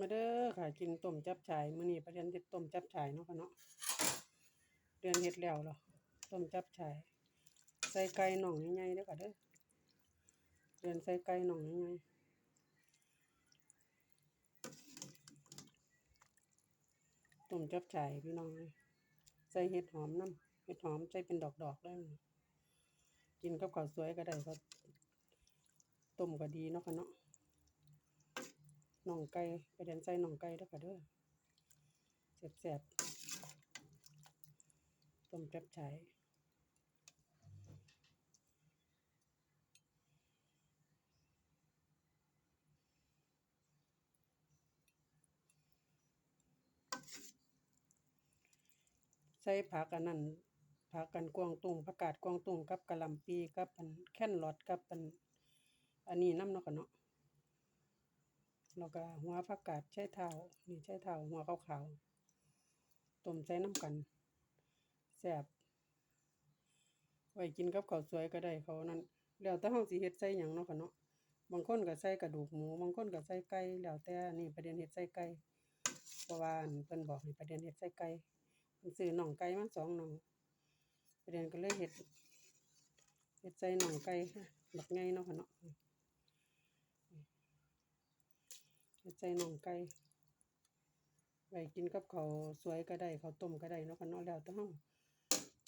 มาเด้อค่ะกินต้มจับฉายมื้อนี้ประเด็นเฮ็ดต้มจับฉายเนาะค่ะเนาะเดือนเฮ็ดแล้วเหรอต้มจับฉายใส่ไก่หน่องใหญ่ๆเด้อค่ะเด้อเดือนใส่ไก่หน่องใหญ่ๆต้มจับฉายพี่น้องใส่เห็ดหอมน้ำเห็ดหอมใส่เป็นดอกๆได้กินกับข้าวสวยก็ได้ก็ต้มก็ดีเนาะค่ะเนาะ หน่องไก่ไปเดินใส่น่องไก่ด้อค่ะเด้อแซ่บๆต้มจับฉ่ายใส่ผักอันนั้นผักกันกวางตุ้งผักกาดกวางตุ้งกับกะหล่ำปีกับอันแค่นรอทกับอันอันนี้น้ำเนาะค่ะเนาะ แล้วก็หัวผักกาดใช้เท้านี่ใช้เท้าหัวขาวๆต้มใส่น้ำกันแซ่บไว้กินกับข้าวสวยก็ได้เขานั้นแล้วแต่เฮาสิเฮ็ดใส่หยังเนาะค่ะเนาะบางคนก็ใส่กระดูกหมูบางคนก็ใส่ไก่แล้วแต่นี่ประเด็นเฮ็ดใส่ไก่เพราะว่าอั่นเพิ่นบอกให้ประเด็นเฮ็ดใส่ไก่เพิ่นซื้อน่องไก่มาสองน่องประเด็นก็เลยเฮ็ดเฮ็ดใส่น่องไก่บักใหญ่เนาะค่ะเนาะ ใส่น่องไก่ไว้กินกับเขาสวยก็ได้ข้าต้มก็ได้เนาะค่ะเนาะแล้วแต่เฮา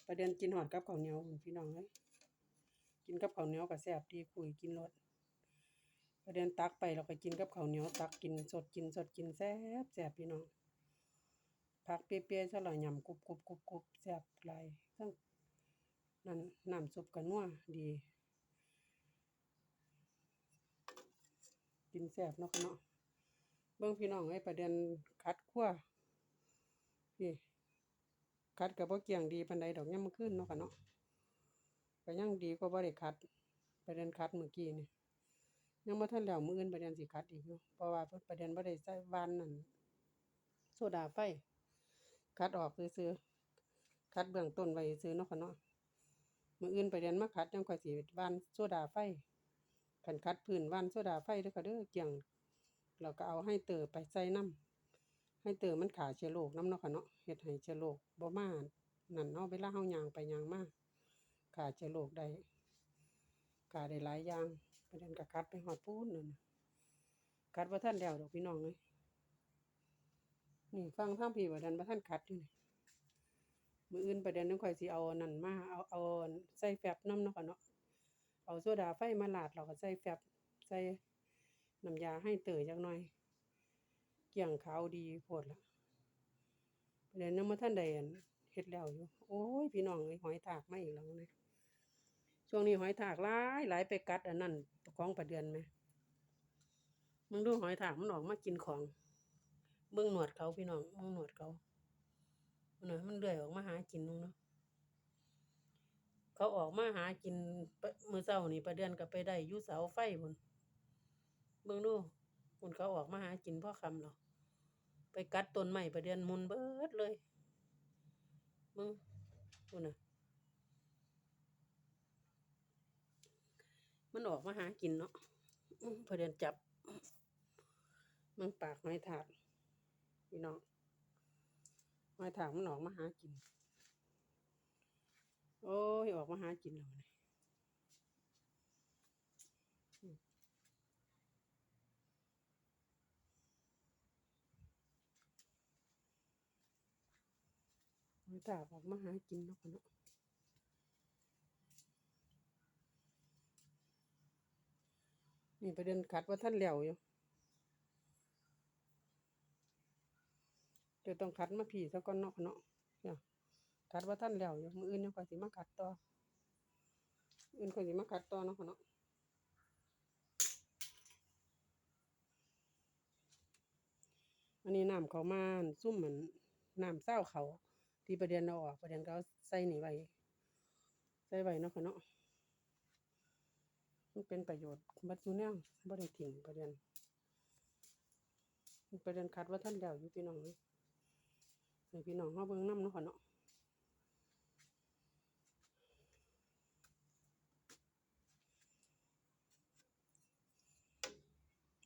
ประเด็นกินฮอดกับข้าวเหนียวพี่น้องเอ้ยกินกับข้าวเหนียวก็แซ่บดีคุยกินรสประเด็นตักไปเราก็กินกับข้าวเหนียวตักกินสดกินสดกินแซ่บแซ่บพี่น้องผักเปรี้ยๆซะหน่อยยำกรุบกรุบกรุบกรุบแซ่บหลายทั้งนั่นน้ำซุปก็นัวดี กินแซ่บเนาะเนาะ เบิ่งพี่น้องไอ้ประเด็นคัดคั่วนี่คัดก็บ่เกี่ยงดีปานใดดอกยามมื้อคืนเนาะค่ะเนาะก็ยังดีกว่าบ่ได้คัดประเด็นคัดเมื่อกี้นี่ยังบ่ทันแล้วมื้ออื่นประเด็นสิคัดอีกอยู่เพราะว่าประเด็นบ่ได้ใส่วานนั่นโซดาไฟคัดออกซื่อๆคัดเบื้องต้นไว้ซื่อเนาะค่ะเนาะมื้ออื่นประเด็นมาคัดจังค่อยสิวานโซดาไฟคันคัดพื้นวานโซดาไฟเด้อค่ะเด้อเกี่ยง เราก็เอาให้เตอไปใส่น้ำให้เตอมันขาเชื้อโรคน้ำเนาะค่ะเนาะเฮ็ดให้เชื้อโรคบ่มานั่นเนาะเวลาเฮายางไปยางมาขาเชื้อโรคได้ขาได้หลายอย่างประเด็นก็คัดไปฮอดพูนนั่นน่ะคัดบ่ทันแล้วดอกพี่น้องเอ้ยนี่ฟังทางพี่ว่าดันบ่ทันคัดอยู่นี่มืออื่นประเด็นนึงค่อยสิเอานั่นมาเอาเอาใส่แฟบน้ำเนาะค่ะเนาะเอาโซดาไฟมาลาดแล้วก็ใส่แฟบใส่ น้ำยาให้เตยจักหน่อย เกี่ยงขาวดีโพดละเดี๋ยวยังบ่ทันได้อันเฮ็ดแล้วอยู่ โอ้ย พี่น้องเอ้หอยทากมาอีกแล้วนะช่วงนี้หอยทากหลายหลายไปกัดอันนั้นของประเดือนแหมมึงดูหอยทากมันออกมากินของเบิ่งหนวดเขาพี่น้องเบิ่งหนวดเขามันน่ะมันเลื่อยออกมาหากินนู่นเนาะเขาออกมาหากินมือเช้านี่ประเดือนก็ไปได้ยู่เสาไฟพุ่น เบิ่งดูพุ่นเขาออกมาหากินพ่อคำเหรอไปกัดต้นไม้ประเดือนมุนเบิดเลยมึงพุ่นนะมันออกมาหากินเนาะอื้อประเดือนจับมึงปากไม้ถากพี่น้องไม้ถากมันออกมาหากิน โอ้ยออกมาหากินแล้ว นี่หอยทาออกมาหากินเนาะค่ะเนาะนี่ประเด็นขัดว่าท่านเหลวอยู่เดี๋ยวต้องขัดมาผีซะก่อนเนาะเนาะเนี่ยขัดว่าท่านเหลวอยู่มืออื่นยังค่อยสิมาขัดต่ออื่นค่อยสิมาขัดต่อเนาะเนาะอันนี้น้ำเขามานซุ่มเหมือนน้ำเศร้าเขา ที่ประเด็นเอาออกประเด็นก็เอาใส่หนีไว้ใส่ไว้เนาะค่ะเนาะมันเป็นประโยชน์บัดซุแนวบ่ได้ทิ้งประเด็นประเด็นคัดว่าท่านแล้วอยู่พี่น้องเอ้ยให้พี่น้องเฮาเบิ่งน้ำเนาะค่ะเนาะ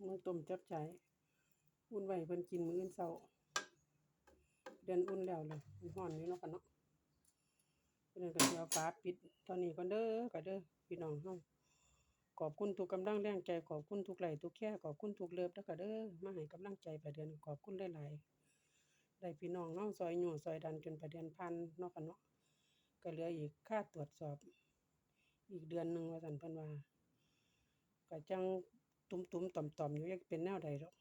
มันต้มจับใจายอุ่นไว้เพิ่นกินมื้ออื่นเช้า ดือนอุ่นแล้วเลยมันร้อนอยู่เนาะค่ะเนาะเพิ่นก็สิเอาฝาปิดตอนนี้ก่อนเด้อก็เด้อพี่น้องเฮาขอบคุณทุกกำลังแรงใจขอบคุณทุกไหลทุกแชร์ขอบคุณทุกเลิฟเด้อค่ะเด้อมาให้กำลังใจประเดือนขอบคุณหลายๆได้พี่น้องเฮาซอยหยั่วซอยดันจนประเดือนผ่านเนาะค่ะเนาะก็เหลืออีกค่าตรวจสอบ อีกเดือนหนึ่งว่าซั่นเพิ่นว่าก็จังตุ้มๆต่อมๆอยู่จักเป็นแนวใดดอก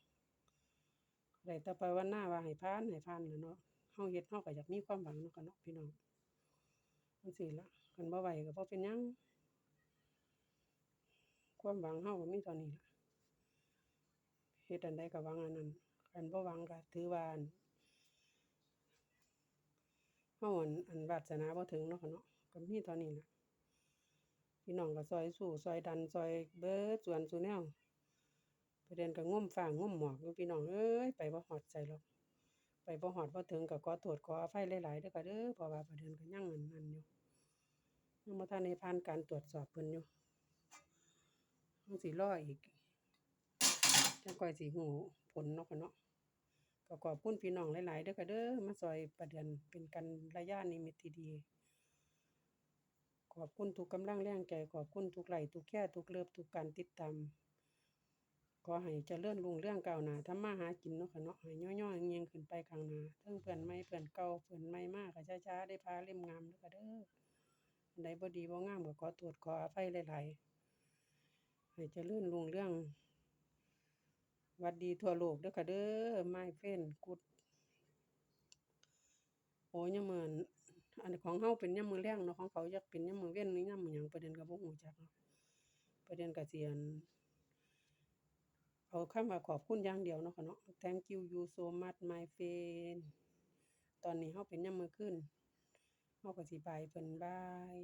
ได้แต่ภาวนาว่าให้ผ่านให้ผ่านล่ะเนาะาเฮ็ดเฮาก็อยากมีความหวังเนาะค่ะเนาะพี่น้องจังซี้ล่ะคันบ่ไหวก็บ่เป็นหยังความหวังเฮาก็มีเท่านี้ล่ะเฮ็ดอันใดก็หวังอันนั้นคันบ่หวังก็ถือว่านเฮาอันอันวาสนาบ่ถึงเนาะค่ะเนาะก็มีเท่านี้ล่ะพี่น้องก็ซอยสู้ซอยดันซอยเบิดส่วนซุแนวประเด็นก็งมฟ้างมหมอกอยู่พี่น้องเอ้ยไปบ่ฮอดไสหรอก ไปบ่ฮอดบ่ถึงก็ขอโทษขออภัยหลายๆเด้อค่ะเด้อเพราะว่าประเด็นก็ยังอันนั้นอยู่ยังบ่ทันได้ผ่านการตรวจสอบเพิ่นอยู่มันสิรออีกจังค่อยสิฮู้ผลเนาะค่ะเนาะก็ขอบคุณพี่น้องหลายๆเด้อค่ะเด้อมาซอยประเดือนเป็นกัลยาณมิตที่ดีขอบคุณทุกกำลังแรงใจขอบคุณทุกไหลทุกแชร์ทุกเลิฟทุกการติดตาม อให้เจริญรุ่งเรื่องเก้าหน้าทำมาหากินเนาะค่ะเนาะให้ย่อยๆเงียงขึ้นไปข้างหน้าเทิงเพื่อนใหม่เพื่อนเก่าเพื่อนใหม่มาก็ช้าๆได้พาเล่มงามเด้อค่ะเด้ออันใดบ่ดีบ่งามก็ขอโทษขออภัยหลายๆให้เจริญรุ่งเรื่องวัดดีทั่วโลกเด้อค่ะเด้อ My friend good โอ้ยามมื้ออันของเฮาเป็นยามมือแลงเนาะของเขาอยากเป็นยามมือเว้นหรือยามมือหยังประเด็นก็บ่ฮู้จักเนาะประเด็นก็สิอั่น เอาคำว่าขอบคุณอย่างเดียวเนาะค่ะเนาะ Thank you you so much my friend ตอนนี้เฮาเป็นยามมื้อคืนเฮาก็สิบายเพิ่นบาย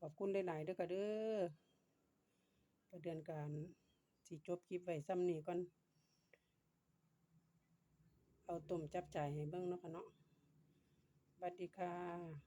ขอบคุณหลายๆเด้อค่ะเด้อประเดือนการสิจบคลิปไว้ส่ำนี้ก่อน เอาต้มจับจ่ายให้เบิ่งเนาะค่ะเนาะสวัสดีค่ะ